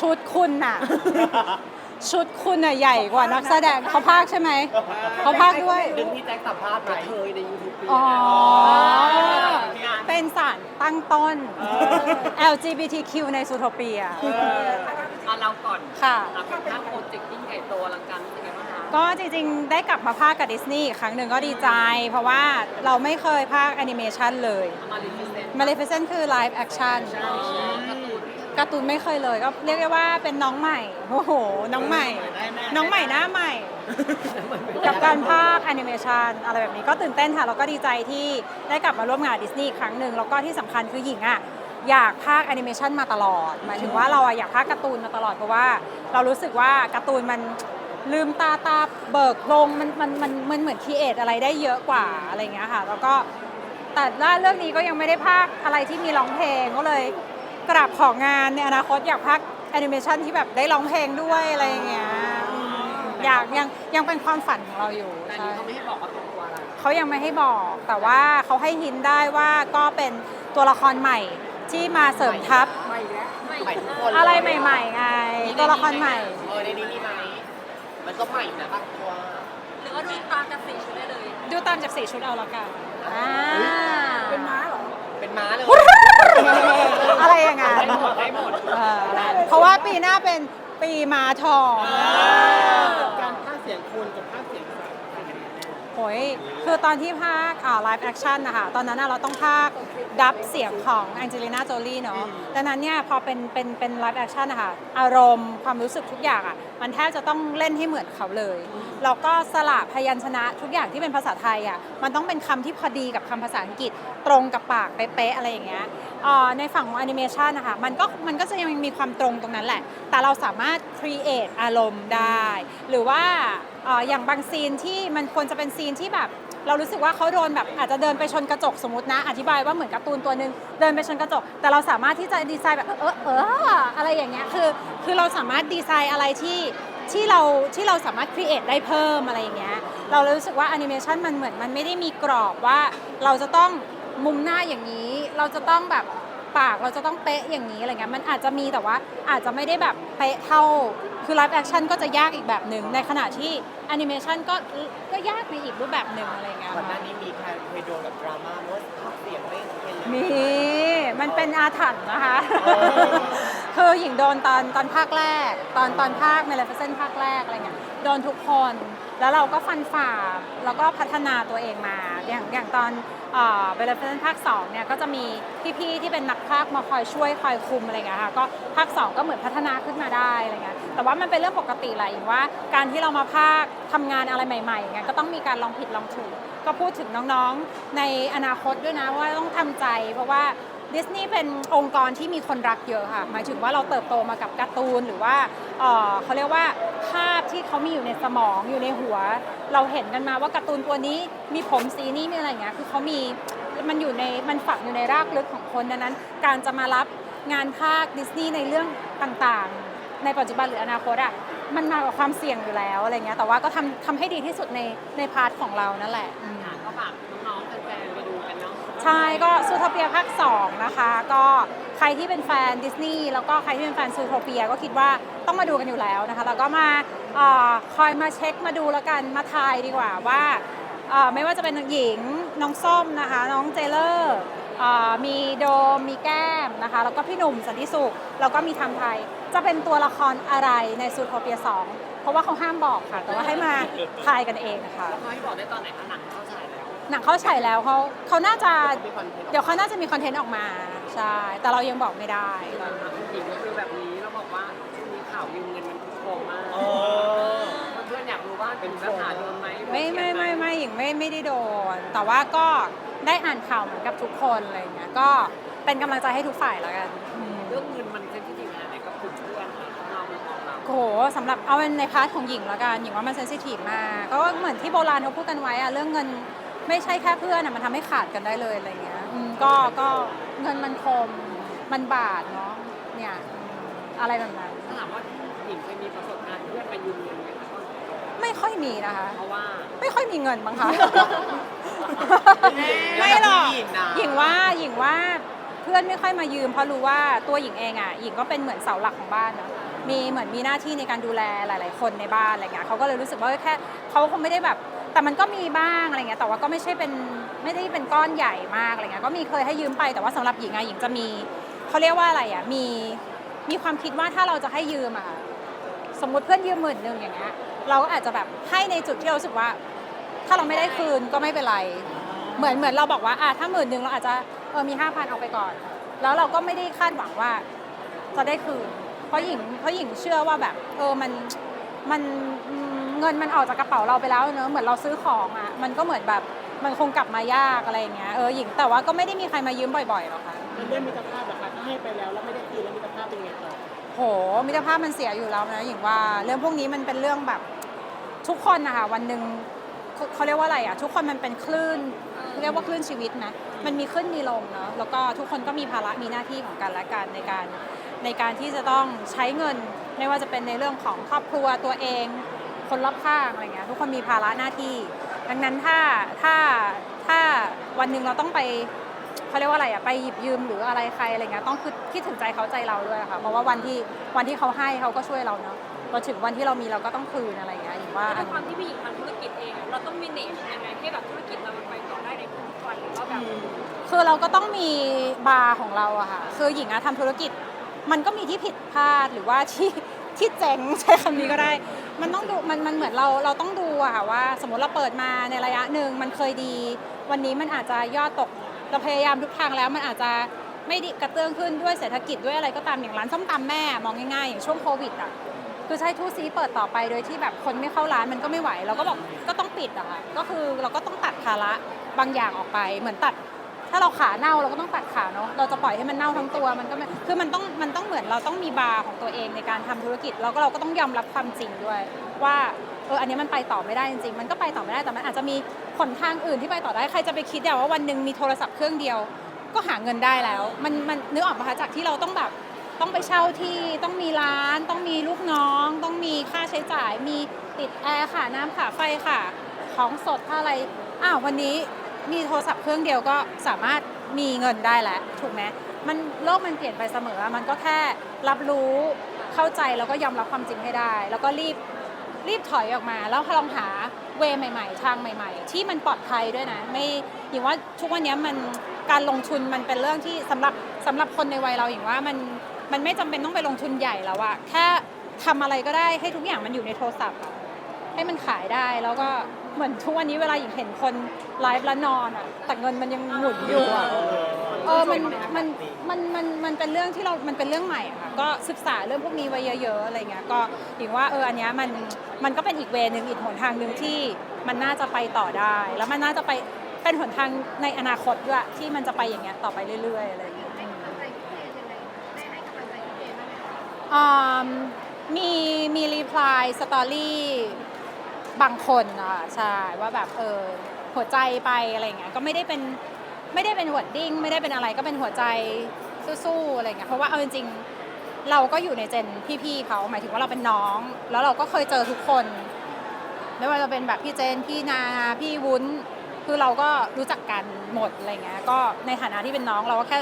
ชุดคุณน่ะ ชุดคุณน่ะใหญ่กว่านักแสดงเขาพากย์ใช่ไหม เขาพากย์ด้วย ดึงพี่แจ็คสัมภาษณ์มาเธอในยูทูบปีอ๋อ งานเป็นสารตั้งต้น LGBTQ ในซูโทเปียอะเราก่อนค่ะ อะเป็นภาพโปรเจกต์ยิ่งใหญ่โตอลังการเป็นไงบ้างคะก็จริงๆ ได้กลับมาภาคกับดิสนีย์อีกครั้งหนึ่งก็ดีใจ เพราะว่าเราไม่เคยภาคแอนิเมชันเลย เอามารีเฟซน Maleficent คือ live action การ์ตูน การ์ตูนไม่เคยเลย ก็เรียกได้ว่าเป็นน้องใหม่โอ้โห น้องใหม่ น้องใหม่หน้าใหม่ กับการภาคแอนิเมชันอะไรแบบนี้ก็ตื่นเต้นค่ะแล้วก็ดีใจที่ได้กลับมาร่วมงานดิสนีย์อีกครั้งหนึ่งแล้วก็ที่สำคัญคือหญิงอะอยากภาคแอนิเมชันมาตลอด หมายถึงว่าเราอะอยากภาคการ์ตูนมาตลอดเพราะว่า เรารู้สึกว่าการ์ตูนมันลืมตาตาเบิกโลงมันมันมันมันเหมือนคีเอทอะไรได้เยอะกว่าอะไรอย่างเงี้ยค่ะ แล้วก็แต่ว่าเรื่องนี้ก็ยังไม่ได้ภาคอะไรที่มีร้องเพลงก็เลย กราบของงานในอนาคตอยากภาคแอนิเมชันที่แบบได้ร้องเพลงด้วยอะไรอย่างเงี้ยอืมอยากยังยังเป็นความฝันของเราอยู่แต่อันใช่นี้เขาไม่ให้บอกว่าเป็นตัวอะไรเขายังไม่ให้บอกแต่ว่าเขาให้หินได้ว่าก็เป็นตัวละครใหม่ที่มาเสริมทัพใหม่แล้วใหม่ทุกคนอะไรใหม่ๆไงตัวละครใหม่ เออในนี้มีไหมมันก็ใหม่นะบางตัวหรือว่าดูตามจากสีชุดได้เลย ดูตามจากสีชุดเอาละกันอ่าเป็นม้าเหรอ เป็นม้าเลย อะไรอย่างงั้นได้หมดได้หมดเออเพราะว่าปีหน้าเป็นปีม้าทอง การภาคเสียงคุณกับภาคเสียงสัตว์ โอ้ยคือตอนที่ภาคอ่าไลฟ์แอคชั่นนะคะตอนนั้นน่ะเราต้องภาคดับเสียงของแองเจลิน่าโจลี่เนาะดังนั้นเนี่ยพอเป็นเป็นเป็นไลฟ์แอคชั่นนะคะอารมณ์ความรู้สึกทุกอย่างอะมันแทบจะต้องเล่นให้เหมือนเขาเลยแล้วก็สละพยัญชนะทุกอย่างที่เป็นภาษาไทยอะมันต้องเป็นคำที่พอดีกับคำภาษาอังกฤษตรงกับปากเป๊ะๆอะไรอย่างเงี้ยอ่าในฝั่งของแอนิเมชันนะคะมันก็มันก็จะยังมีความตรงตรงนั้นแหละ แต่เราสามารถ create อารมณ์ได้ หรือว่า เอ่ออย่างบางซีนที่มันควรจะเป็นซีนที่แบบ เรารู้สึกว่าเขาโดนแบบอาจจะเดินไปชนกระจกสมมตินะ อธิบายว่าเหมือนการ์ตูนตัวหนึ่งเดินไปชนกระจก แต่เราสามารถที่จะดีไซน์แบบเออเอออะไรอย่างเงี้ยคือ คือเราสามารถดีไซน์อะไรที่ที่เราที่เราสามารถครีเอทได้เพิ่มอะไรอย่างเงี้ยเราเลยรู้สึกว่าแอนิเมชันมันเหมือนมันไม่ได้มีกรอบว่าเราจะต้องมุมหน้าอย่างนี้ เราจะต้องแบบปากเราจะต้องเป๊ะอย่างนี้อะไรเงี้ยมันอาจจะมีแต่ว่าอาจจะไม่ได้แบบเป๊ะเท่า คือไลฟ์แอคชั่นก็จะยากอีกแบบหนึ่ง ในขณะที่แอนิเมชันก็ก็ยากในอีกรูปแบบหนึ่งอะไรเงี้ยก่อนหน้านี้มีใครเคยโดนแบบดราม่าว่าภาคเสียงไม่เป็นเลยมี มันเป็นอาถรรพ์นะคะเออคือหญิงโดนตอนตอนภาคแรก ตอนตอนภาคเมลเฟเซนภาคแรกอะไรเงี้ยโดนทุกคน แล้วเราก็ฟันฝ่าแล้วก็พัฒนาตัวเองมา อย่างอย่างตอน เวลเฟเซนภาค2เนี่ยก็จะมีพี่ๆที่เป็นนักภาคมาคอยช่วยคอยคุมอะไรเงี้ยค่ะก็ภาค 2 ก็เหมือนพัฒนาขึ้นมาได้อะไรเงี้ยแต่ว่ามันเป็นเรื่องปกติแหละอย่างว่า การที่เรามาภาคทำงานอะไรใหม่ๆเงี้ยก็ต้องมีการลองผิดลองถูกก็พูดถึงน้องๆในอนาคตด้วยนะว่าต้องทำใจ เพราะว่า ดิสนีย์เป็นองค์กรที่มีคนรักเยอะค่ะ หมายถึงว่าเราเติบโตมากับการ์ตูนหรือว่าเอ่อเขาเรียกว่าภาพที่เขามีอยู่ในสมองอยู่ในหัว เราเห็นกันมาว่าการ์ตูนตัวนี้มีผมสีนี้มีอะไรอย่างเงี้ยคือเขามีมันอยู่ในมันฝังอยู่ในรากลึกของคนดังนั้น การจะมารับงานภาคดิสนีย์ในเรื่องต่างๆ ในปัจจุบันหรืออนาคตอะมันมากับความเสี่ยงอยู่แล้วอะไรเงี้ยแต่ว่าก็ทำทำให้ดีที่สุดในในพาร์ทของเรานั่นแหละอืมค่ะก็ฝากน้องๆแฟน ใช่ก็ซูโทเปียภาค2นะคะ ก็ใครที่เป็นแฟนดิสนีย์แล้วก็ใครที่เป็นแฟนซูโทเปียก็คิดว่าต้องมาดูกันอยู่แล้วนะคะ แล้วก็มาอคอยมาเช็คมาดูแล้วกันมาทายดีกว่าว่าไม่ว่าจะเป็นหญิงน้องส้มนะคะ น้องเจเลอร์มีโดมมีแก้มนะคะ แล้วก็พี่หนุ่มสันติสุขแล้วก็มีทำไทย จะเป็นตัวละครอะไรในซูโทเปีย2เพราะว่าเขาห้ามบอกค่ะ แต่ว่าให้มาทายกันเองค่ะแล้วเขาให้บอกได้ตอนไหนคะหนังเข้าฉายแล้ว หนังเขาฉายแล้วเขาเขาน่าจะมีคอนเทนต์เดี๋ยวเขาน่าจะมีคอนเทนต์ออกมาใช่แต่เรายังบอกไม่ได้ตอนนั้นหญิงก็คือแบบนี้แล้วบอกว่าช่วงนี้ข่าวยืมเงินมันโกงมากเพื่อนๆอยากรู้ว่าเป็นปัญหาโดนไหมไม่ไม่ไม่ไม่หญิงไม่ไม่ได้โดน แต่ว่าก็ได้อ่านข่าวเหมือนกับทุกคนอะไรอย่างเงี้ยก็เป็นกำลังใจให้ทุกฝ่ายแล้วกันอืมเรื่องเงินมันเซนซิทีฟขนาดไหนกับกลุ่มเพื่อนค่ะเราเป็นของเราโหสำหรับเอาเป็นในพาร์ทของหญิงแล้วกันหญิงว่ามันเซนซิทีฟมากก็เหมือนที่โบราณเขาพูดกันไว้อะเรื่องเงิน ไม่ใช่แค่เพื่อนอะมันทำให้ขาดกันได้เลยอะไรเงี้ยอืมก็ก็เงินมันคมมันบาดเนาะเนี่ยอืมอะไรแบบนั้นถ้าถามว่าหญิงเคยมีประสบการณ์เพื่อนไปยืมเงินไหมคะไม่ค่อยมีนะคะเพราะว่าไม่ค่อยมีเงินมั้งคะแน่ไม่หรอกหญิงนะหญิงว่าหญิงว่าเพื่อนไม่ค่อยมายืม เพราะรู้ว่าตัวหญิงเองอะหญิงก็เป็นเหมือนเสาหลักของบ้านเนอะมีเหมือนมีหน้าที่ในการดูแลหลาย ๆ คนในบ้านอะไรเงี้ยเขาก็เลยรู้สึกว่าแค่เขาคงไม่ได้แบบ แต่มันก็มีบ้างอะไรเงี้ยแต่ว่าก็ไม่ใช่เป็นไม่ได้เป็นก้อนใหญ่มากอะไรเงี้ยก็มีเคยให้ยืมไปแต่ว่าสำหรับหญิงอะหญิงจะมีเขาเรียกว่าอะไรอะมีมีความคิดว่าถ้าเราจะให้ยืมอะสมมติเพื่อนยืมหมื่นหนึ่งอย่างเงี้ยเราก็อาจจะแบบให้ในจุดที่เราสึกว่า ถ้าเราไม่ได้คืนก็ไม่เป็นไรเหมือนเหมือนเราบอกว่าอะถ้าหมื่นหนึ่งเราอาจจะเออมีห้าพันเอาไปก่อน แล้วเราก็ไม่ได้คาดหวังว่าจะได้คืนเพราะหญิงเพราะหญิงเชื่อว่าแบบเออมัน มันอืมเงินมันออกจากกระเป๋าเราไปแล้วเนอะเหมือนเราซื้อของอะมันก็เหมือนแบบมันคงกลับมายากอะไรอย่างเงี้ยเออหญิงแต่ว่าก็ไม่ได้มีใครมายืมบ่อยๆหรอกค่ะมันเรื่องมิตรภาพแบบถ้าให้ไปแล้วแล้วไม่ได้คืนแล้วมิตรภาพเป็นไงต่อโหมิตรภาพมันเสียอยู่แล้วนะหญิงว่าเรื่องพวกนี้มันเป็นเรื่องแบบทุกคนนะคะวันหนึ่งเขาเขาเรียกว่าอะไรอะ ทุกคนมันเป็นคลื่นเรียกว่าคลื่นชีวิตนะมันมีขึ้นมีลงเนาะแล้วก็ทุกคนก็มีภาระมีหน้าที่ของกันและกันในการในการที่จะต้องใช้เงิน ไม่ว่าจะเป็นในเรื่องของครอบครัวตัวเอง คนรอบข้างอะไรเงี้ยทุกคนมีภาระหน้าที่ ดังนั้นถ้าถ้าถ้าวันหนึ่งเราต้องไปเขาเรียกว่าอะไรอะไปหยิบยืมหรืออะไรใครอะไรเงี้ยต้องคือคิดถึงใจเขาใจเราด้วยค่ะเพราะว่าวันที่วันที่เขาให้เขาก็ช่วยเราเนาะพอถึงวันที่เรามีเราก็ต้องคืนอะไรอย่างเงี้ยอย่างว่าแล้วอัด้วนยความที่ผู้หญิงทำธุรกิจเองอะเราต้องมีเนจยังไงให้แบบธุรกิจเรามันไปต่อได้ในทุกวันหรือว่าแบบคือเราก็ต้องมีบาร์ของเราอะค่ะคือหญิงอะทำธุรกิจ มันก็มีที่ผิดพลาดหรือว่าที่ที่เจ๋งใช้คำนี้ก็ได้ มันต้องดูมันมันเหมือนเราเราต้องดูอะค่ะว่า สมมติเราเปิดมาในระยะหนึ่งมันเคยดี วันนี้มันอาจจะยอดตกเราพยายามทุกทางแล้วมันอาจจะไม่ดีกระเตื้องขึ้นด้วยเศรษฐกิจด้วยอะไรก็ตามอย่างร้านส้มตำแม่มองง่ายๆอย่างช่วงโควิดอะคือใช้ทูซีเปิดต่อไปโดยที่แบบคนไม่เข้าร้านมันก็ไม่ไหว เราก็บอกก็ต้องปิดอะค่ะก็คือเราก็ต้องตัดภาระบางอย่างออกไป เหมือนตัด ถ้าเราขาเน่าเราก็ต้องตัดขาเนาะเราจะปล่อยให้มันเน่าทั้งตัวมันก็ไม่คือมันต้องมันต้องเหมือนเราต้องมีบาร์ของตัวเองในการทำธุรกิจแล้วก็เราก็ต้องยอมรับความจริงด้วย ว่าเอออันนี้มันไปต่อไม่ได้จริงๆ มันก็ไปต่อไม่ได้แต่มันอาจจะมีหนทางอื่นที่ไปต่อได้ใครจะไปคิดอะว่าวันหนึ่งมีโทรศัพท์เครื่องเดียว ก็หาเงินได้แล้ว มันมันนึกออกปะคะจากที่เราต้องแบบต้องไปเช่าที่ต้องมีร้าน ต้องมีลูกน้อง ต้องมีค่าใช้จ่าย มีติดแอร์ค่ะน้ำค่ะไฟค่ะ ของสดค่าอะไรอ้าววันนี้ มีโทรศัพท์เครื่องเดียวก็สามารถมีเงินได้แล้วถูกไหมมันโลกมันเปลี่ยนไปเสมอ มันก็แค่รับรู้เข้าใจแล้วก็ยอมรับความจริงให้ได้ แล้วก็รีบรีบถอยออกมา แล้วลองหาเวยใหม่ ๆ ทางใหม่ ๆ ที่มันปลอดภัยด้วยนะไม่อย่างว่าทุกวันนี้มันการลงทุนมันเป็นเรื่องที่สำหรับสำหรับคนในวัยเราอย่างว่ามันมันไม่จำเป็นต้องไปลงทุนใหญ่แล้วอะแค่ทำอะไรก็ได้ให้ทุกอย่างมันอยู่ในโทรศัพท์ ให้มันขายได้แล้วก็ เหมือนทุกวันนี้เวลาหญิงเห็นคนไลฟ์แล้วนอนอ่ะแต่เงินมันยังหมุนอยู่อ่ะเออมันมันมันมันมันเป็นเรื่องที่เรา มันเป็นเรื่องใหม่อะค่ะก็ศึกษาเรื่องพวกนี้ไว้เยอะๆอะไรเงี้ยก็หญิงว่าเอออันเนี้ยมันมันก็เป็นอีกเวนึงอีกหนทางหนึ่งที่มันน่าจะไปต่อได้ แล้วมันน่าจะไปเป็นหนทางในอนาคตด้วยที่มันจะไปอย่างเงี้ยต่อไปเรื่อยๆอะไรเงี้ย อืมมีมีรีプライสตอรี่ บางคนอะใช่ว่าแบบเออหัวใจไปอะไรเงี้ยก็ไม่ได้เป็นไม่ได้เป็นวอดดิ้งไม่ได้เป็นอะไรก็เป็นหัวใจสู้ๆอะไรเงี้ยเพราะว่าเอาจริงๆเราก็อยู่ในเจนพี่ๆเขาหมายถึงว่าเราเป็นน้อง แล้วเราก็เคยเจอทุกคน ไม่ว่าจะเป็นแบบพี่เจนพี่นาพี่วุ้นคือเราก็รู้จักกันหมดอะไรเงี้ยก็ในฐานะที่เป็นน้องเราก็แค่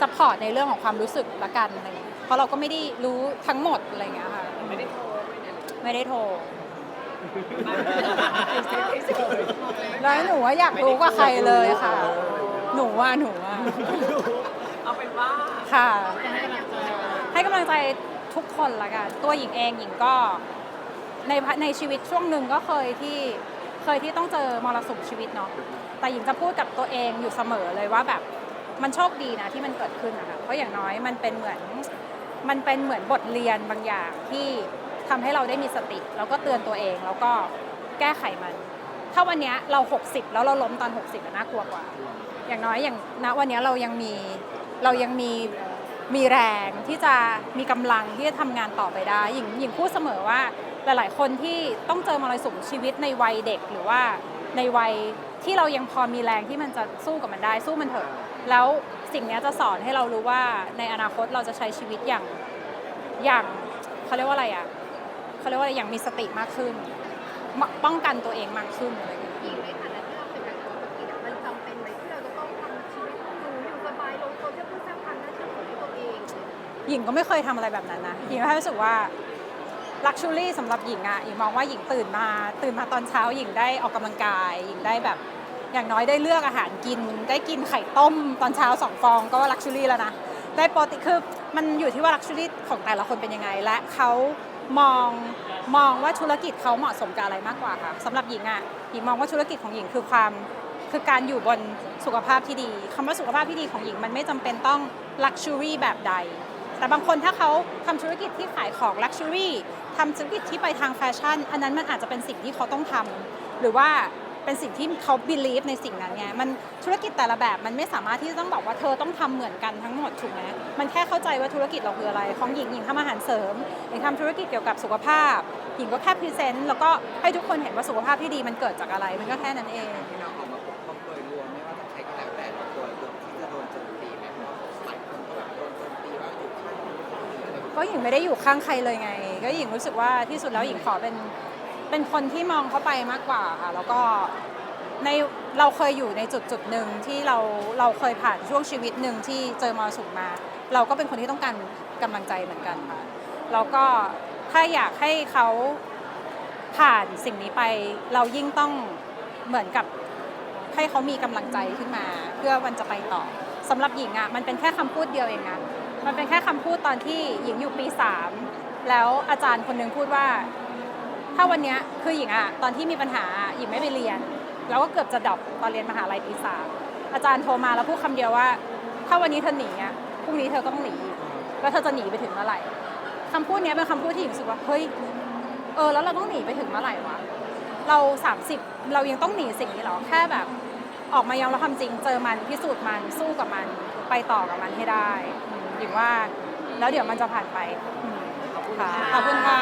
ซัพพอร์ตในเรื่องของความรู้สึกละกันอะไรเงี้ยเพราะเราก็ไม่ได้รู้ทั้งหมดอะไรเงี้ยค่ะไม่ได้โทรไม่ได้ไม่ได้โทร แล้วหนูว่าอยากรู้กว่าใครเลยค่ะ หนูว่าหนูว่าเอาเป็นว่าค่ะ ให้กำลังใจทุกคนละกันตัวหญิงเองหญิงก็ในพะในชีวิตช่วงหนึ่งก็เคยที่เคยที่ต้องเจอมรสุมชีวิตเนาะแต่หญิงจะพูดกับตัวเองอยู่เสมอเลยว่าแบบมันโชคดีนะที่มันเกิดขึ้นนะคะเพราะอย่างน้อยมันเป็นเหมือนมันเป็นเหมือนบทเรียนบางอย่างที่ ทำให้เราได้มีสติ แล้วก็เตือนตัวเอง แล้วก็แก้ไขมัน ถ้าวันนี้เรา 60 แล้วเราล้มตอน 60อะน่ากลัวกว่า อย่างน้อยอย่างณวันนี้เรายังมีเรายังมีมีแรงที่จะมีกำลังที่จะทำงานต่อไปได้หญิงหญิงพูดเสมอว่าหลายๆคนที่ต้องเจอมรสุมชีวิตในวัยเด็กหรือว่าในวัยที่เรายังพอมีแรงที่มันจะสู้กับมันได้สู้มันเถอะ แล้วสิ่งนี้จะสอนให้เรารู้ว่าในอนาคตเราจะใช้ชีวิตอย่างอย่างเขาเรียกว่าอะไรอะ เขาเรียกว่าอะไรอย่างมีสติมากขึ้นมป้องกันตัวเองมากขึ้นอะไรอย่างเงี้ยหญิงในฐานะที่เราเป็นนักธุรกิจอะมันจำเป็นไหมที่เราจะต้องทำชีวิตหรูอยู่สบายลงโซเชียลเพื่อสร้างความน่าเชื่อถือให้ตัวเอง หญิงก็ไม่เคยทำอะไรแบบนั้นนะ หญิงก็แค่รู้สึกว่าลักชูรี่สำหรับหญิงอะหญิงมองว่าหญิงตื่นมา ตื่นมาตอนเช้าหญิงได้ออกกำลังกาย หญิงได้แบบอย่างน้อยได้เลือกอาหารกิน ได้กินไข่ต้มตอนเช้าสองฟองก็ว่าลักชูรี่แล้วนะ ได้โปรตีนคือมันอยู่ที่ว่าลักชูรี่ของแต่ละคนเป็นยังไง และเขา มองมองว่าธุรกิจเขาเหมาะสมกับอะไรมากกว่าค่ะสำหรับหญิงอะหญิงมองว่าธุรกิจของหญิงคือความคือการอยู่บนสุขภาพที่ดีคำว่าสุขภาพที่ดีของหญิงมันไม่จำเป็นต้องลักชูรี่แบบใด แต่บางคนถ้าเขาทำธุรกิจที่ขายของลักชัวรี่ทำธุรกิจที่ไปทางแฟชั่น อันนั้นมันอาจจะเป็นสิ่งที่เขาต้องทำหรือว่า เป็นสิ่งที่เขา believe ในสิ่งนั้นไงมันธุรกิจแต่ละแบบมันไม่สามารถที่จะต้องบอกว่าเธอต้องทำเหมือนกันทั้งหมดถูกไหมมันแค่เข้าใจว่าธุรกิจเราคืออะไร ของหญิงหญิงทำอาหารเสริมหญิงทำธุรกิจเกี่ยวกับสุขภาพ หญิงก็แค่พรีเซนต์แล้วก็ให้ทุกคนเห็นว่าสุขภาพที่ดีมันเกิดจากอะไรมันก็แค่นั้นเองที่น้องออกมาปกป้องโดยรวมไม่ว่าจะใครก็แล้วแต่ตัวตัวที่จะโดนโจมตีไหมเพราะหลายคนก็แบบโดนโจมตีว่าอยู่ข้างคนนี้อะไรแบบนี้ก็หญิงไม่ได้อยู่ข้างใครเลยไง ก็หญิงรู้สึกว่าที่สุดแล้วหญิงขอเป็น เป็นคนที่มองเข้าไปมากกว่าค่ะ แล้วก็ในเราเคยอยู่ในจุดจุดหนึ่งที่เราเราเคยผ่านช่วงชีวิตหนึ่งที่เจอมรสุมมา เราก็เป็นคนที่ต้องการกำลังใจเหมือนกันค่ะแล้วก็ถ้าอยากให้เขาผ่านสิ่งนี้ไป เรายิ่งต้องเหมือนกับให้เขามีกำลังใจขึ้นมา เพื่อวันจะไปต่อสำหรับหญิงอะมันเป็นแค่คำพูดเดียวเองนะมันเป็นแค่คำพูดตอนที่หญิงอยู่ปีสามแล้วอาจารย์คนหนึ่งพูดว่า ถ้าวันเนี้ยคือหญิงอะตอนที่มีปัญหาหญิงไม่ไปเรียน แล้วก็เกือบจะดรอปตอนเรียนมหาลัยปีสามอาจารย์โทรมาแล้วพูดคำเดียวว่า ถ้าวันนี้เธอหนีอะพรุ่งนี้เธอต้องหนีแล้วเธอจะหนีไปถึงเมื่อไหร่คำพูดเนี้ยเป็นคำพูดที่หญิงรู้สึกว่าเฮ้ยเออแล้วเราต้องหนีไปถึงเมื่อไหร่วะเรา 30 เรายังต้องหนีสิ่งนี้เหรอแค่แบบ ออกมายอมรับความจริงเจอมันพิสูจน์มันสู้กับมันไปต่อกับมันให้ได้อืมหญิงว่า แล้วเดี๋ยวมันจะผ่านไปอืมค่ะขอบคุณค่ะ